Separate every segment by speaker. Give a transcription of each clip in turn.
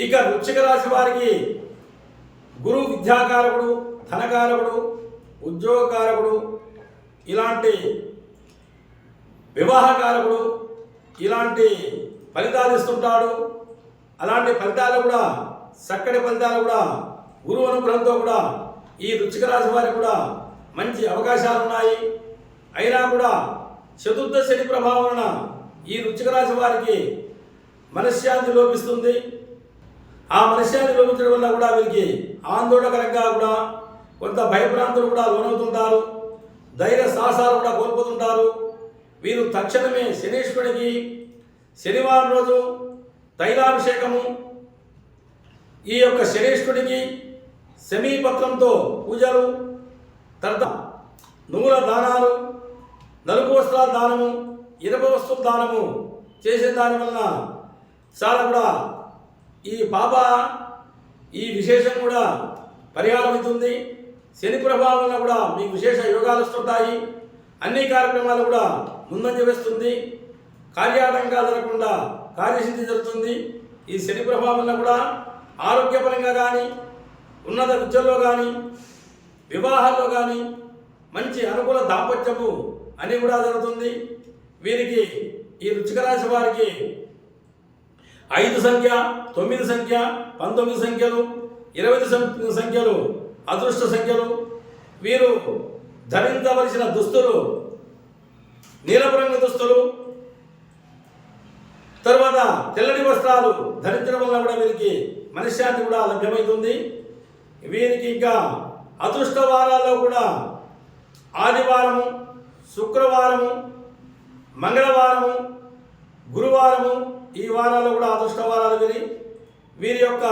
Speaker 1: ఇక వృచ్చిక రాశి వారికి గురువు విద్యాకారకుడు ధనకారకుడు ఉద్యోగకారకుడు ఇలాంటి వివాహకారకుడు ఇలాంటి ఫలితాలు ఇస్తుంటాడు. అలాంటి ఫలితాలు కూడా చక్కటి ఫలితాలు కూడా గురువు అనుగ్రహంతో కూడా ఈ వృచ్చిక రాశి వారికి కూడా మంచి అవకాశాలు ఉన్నాయి. అయినా కూడా చతుర్థ శని ప్రభావం వలన ఈ వృచ్చిక రాశి వారికి మనశ్శాంతి లోపిస్తుంది. ఆ మనశ్శాంతి లోపించడం వల్ల కూడా వీరికి ఆందోళనకరంగా కూడా కొంత భయభ్రాంతులు కూడా లోనవుతుంటారు. ధైర్య సాహసాలు కూడా కోల్పోతుంటారు. వీరు తక్షణమే శనీశ్వరుడికి శనివారం రోజు తైలాభిషేకము. ఈ యొక్క శనీశ్వరుడికి సమీపత్రంతో పూజలు తర్వాత నువ్వుల దానాలు నలుపు వస్త్రాల దానము ఇనప వస్తువుల దానము చేసే దాని వలన చాలా కూడా ఈ పాప ఈ విశేషం కూడా పరిహారం అవుతుంది. శని ప్రభావం కూడా మీకు విశేష యోగాలు వస్తుంటాయి. అన్ని కార్యక్రమాలు కూడా ముందంజ వేస్తుంది. కార్యాటంకాలు జరగకుండా కార్యసిద్ధి జరుగుతుంది. ఈ శని ప్రభావం కూడా ఆరోగ్యపరంగా కానీ ఉన్నత విద్యల్లో కానీ వివాహాల్లో కానీ మంచి అనుకూల దాంపత్యము అని కూడా జరుగుతుంది. వీరికి ఈ వృచ్చిక రాశి వారికి ఐదు సంఖ్య తొమ్మిది సంఖ్య పంతొమ్మిది సంఖ్యలు ఇరవై సంఖ్యలు అదృష్ట సంఖ్యలు. వీరు ధరించవలసిన దుస్తులు నీలపు రంగు దుస్తులు. తర్వాత తెల్లటి వస్త్రాలు ధరించడం వల్ల కూడా వీరికి మనశ్శాంతి కూడా లభ్యమవుతుంది వీరికి ఇంకా అదృష్ట వారాల్లో కూడా ఆదివారము శుక్రవారము మంగళవారము గురువారము ఈ వారాల్లో కూడా అదృష్ట వారాలు వీరి వీరి యొక్క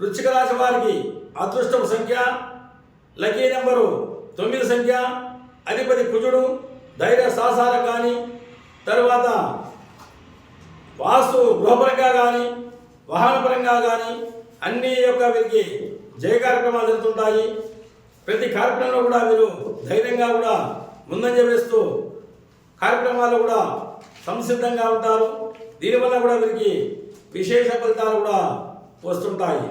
Speaker 1: వృచ్చిక రాశి వారికి అదృష్టం సంఖ్య లకీ నెంబరు తొమ్మిది సంఖ్య అధిపతి కుజుడు ధైర్య సాహసాలు కానీ తరువాత వాస్తు గృహపరంగా కానీ వాహనపరంగా కానీ అన్ని యొక్క వీరికి జయ కార్యక్రమాలు జరుగుతుంటాయి. ప్రతి కార్యక్రమంలో కూడా వీరు ధైర్యంగా కూడా ముందంజ వేస్తూ కార్యక్రమాలు కూడా సంసిద్ధంగా ఉంటారు. దీనివల్ల కూడా వీరికి విశేష ఫలితాలు కూడా వస్తుంటాయి.